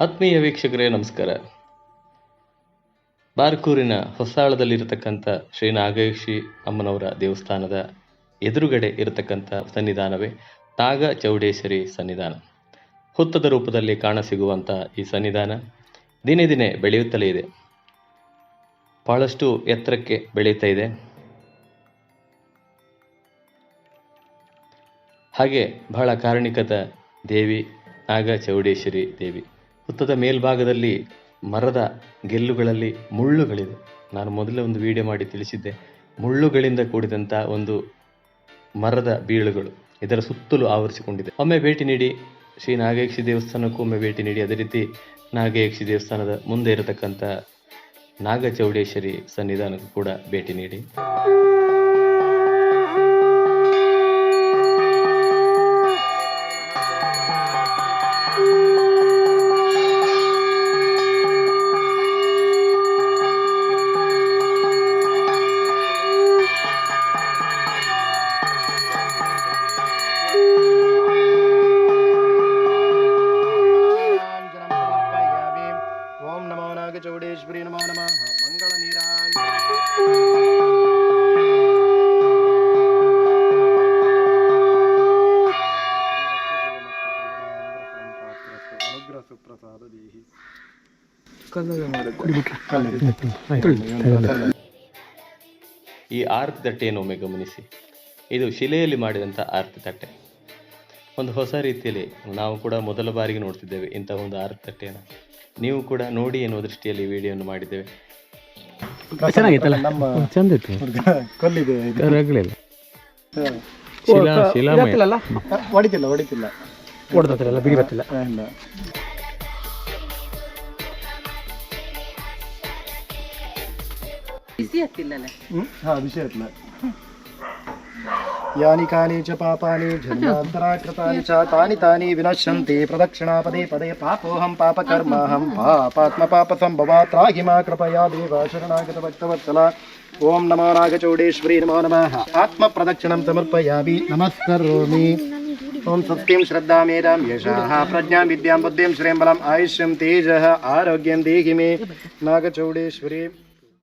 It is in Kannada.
ಆತ್ಮೀಯ ವೀಕ್ಷಕರೇ, ನಮಸ್ಕಾರ. ಬಾರ್ಕೂರಿನ ಹೊಸಾಳದಲ್ಲಿರತಕ್ಕಂಥ ಶ್ರೀ ನಾಗೇಶಿ ಅಮ್ಮನವರ ದೇವಸ್ಥಾನದ ಎದುರುಗಡೆ ಇರತಕ್ಕಂಥ ಸನ್ನಿಧಾನವೇ ನಾಗ ಚೌಡೇಶ್ವರಿ ಸನ್ನಿಧಾನ. ಹುತ್ತದ ರೂಪದಲ್ಲಿ ಕಾಣಸಿಗುವಂಥ ಈ ಸನ್ನಿಧಾನ ದಿನೇ ದಿನೇ ಬೆಳೆಯುತ್ತಲೇ ಇದೆ. ಬಹಳಷ್ಟು ಎತ್ತರಕ್ಕೆ ಬೆಳೆಯುತ್ತಾ ಇದೆ. ಹಾಗೆ ಬಹಳ ಕಾರಣಿಕದ ದೇವಿ ನಾಗ ಚೌಡೇಶ್ವರಿ ದೇವಿ. ಹುತ್ತದ ಮೇಲ್ಭಾಗದಲ್ಲಿ ಮರದ ಗೆಲ್ಲುಗಳಲ್ಲಿ ಮುಳ್ಳುಗಳಿದೆ ನಾನು ಮೊದಲೇ ಒಂದು ವಿಡಿಯೋ ಮಾಡಿ ತಿಳಿಸಿದ್ದೆ. ಮುಳ್ಳುಗಳಿಂದ ಕೂಡಿದಂಥ ಒಂದು ಮರದ ಬೀಳುಗಳು ಇದರ ಸುತ್ತಲೂ ಆವರಿಸಿಕೊಂಡಿದೆ. ಒಮ್ಮೆ ಭೇಟಿ ನೀಡಿ ಶ್ರೀ ನಾಗೇಕ್ಷಿ ದೇವಸ್ಥಾನಕ್ಕೂ ಒಮ್ಮೆ ಭೇಟಿ ನೀಡಿ. ಅದೇ ರೀತಿ ನಾಗೇಕ್ಷಿ ದೇವಸ್ಥಾನದ ಮುಂದೆ ಇರತಕ್ಕಂಥ ನಾಗಚೌಡೇಶ್ವರಿ ಸನ್ನಿಧಾನಕ್ಕೂ ಕೂಡ ಭೇಟಿ ನೀಡಿ. ನಮೋ ನಾಗಚೌಡೇಶ್ವರಿ ನಮೋ ನಮಃ. ಮಂಗಳ ನೀರಾಂಜನ ಈ ಆರತಿ ತಟ್ಟೆಯನ್ನು ಒಮ್ಮೆ ಗಮನಿಸಿ. ಇದು ಶಿಲೆಯಲ್ಲಿ ಮಾಡಿದಂಥ ಆರತಿ ತಟ್ಟೆ. ಒಂದು ಹೊಸ ರೀತಿಯಲ್ಲಿ ನಾವು ಕೂಡ ಮೊದಲ ಬಾರಿಗೆ ನೋಡ್ತಿದ್ದೇವೆ ಇಂಥ ಒಂದು ಆರತಿ ತಟ್ಟೆಯನ್ನು. ನೀವು ಕೂಡ ನೋಡಿ ಎನ್ನುವ ದೃಷ್ಟಿಯಲ್ಲಿ ವಿಡಿಯೋವನ್ನು ಮಾಡಿದ್ದೇವೆ. ಚೆನ್ನಾಗಿತ್ತಲ್ಲ? ನಮ್ಮ ಚಂದ ಇತ್ತು ಕೊಲ್ಲಿದೆ ಇದು. ರಗಳಿಲ್ಲ ಹ. ಶಿಲಾ ಶಿಲಾಮಯ ಹ, ಹೊಡಿತಿಲ್ಲ ಹೊಡಿತಿಲ್ಲ. ಹೊಡೆದಲ್ಲ ಬಿಗಿ ಬರ್ತಿಲ್ಲ. ಇಲ್ಲ. ಬಿಸಿ ಆಗ್ತಿಲ್ಲಲ್ಲ ಹ್ಮ್? ಹಾ ವಿಷಯ ಇಲ್ಲ यानि कानि च पापानि जन्मान्तराकृतानि च तानि तानि विनश्यन्ति प्रदक्षिणा पदे पदे पापोऽहं पापकर्माहं पापात्मपापसम्भवात् त्राहि मा कृपया देव शरणागतभक्तवत्सला। ॐ नमो नागचौडेश्वरी नमो नमः। आत्मप्रदक्षिणं समर्पयामि। नमस्करोमि। ॐ सत्यं श्रद्धा येरां यशाः। प्रज्ञां विद्यां बुद्धिं श्रें बलम्। आयुष्यं तेजः। आरोग्यं देहि मे। नागचौडेश्वरी।